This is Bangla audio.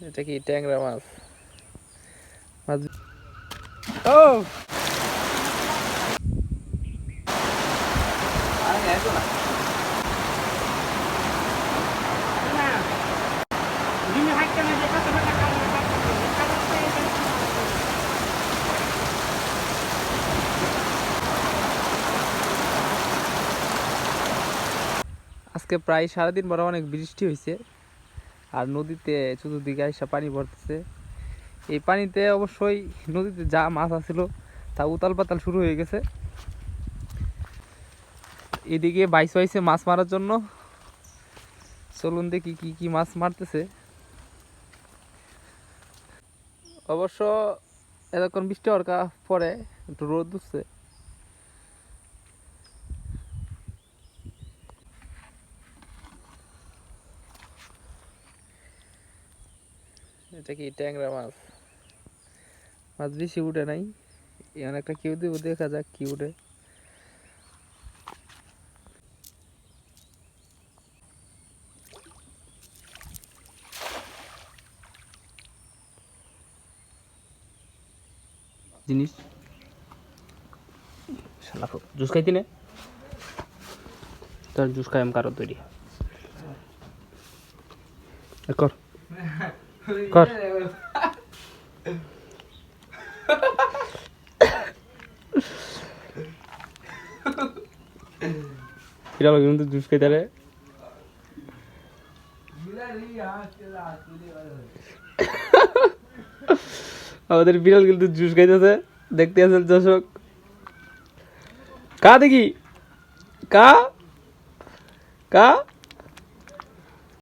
এটা কি ট্যাংরা মাছ? ও! আজকে প্রায় সারাদিন বড় অনেক বৃষ্টি হয়েছে আর নদীতে চতুর্দিকে এসে পানি ভরতেছে। এই পানিতে অবশ্যই নদীতে যা মাছ আছিল তা উতাল পাতাল শুরু হয়ে গেছে। এদিকে বাইশ বাইশে মাছ মারার জন্য চলুন দেখি কি কি মাছ মারতেছে। অবশ্য এতক্ষণ বৃষ্টি হওয়ার পরে একটু রোদ উঠছে। এটা কি ট্যাংরা মাছ? মাছ বেশি উঠে নাই। এখানে একটা কেউ দেবো, দেখা যাক কি উঠে। জিনিস। জুস খাইতি নে? তোর জুস খাই কারও তৈরি। কর। কর। কিরা লাগে কিন্তু জুস খাইতে আমাদের বিড়াল কিন্তু জুস খাইতেছে। দেখতে আছেন দর্শক। কা দেখি? কা? কা?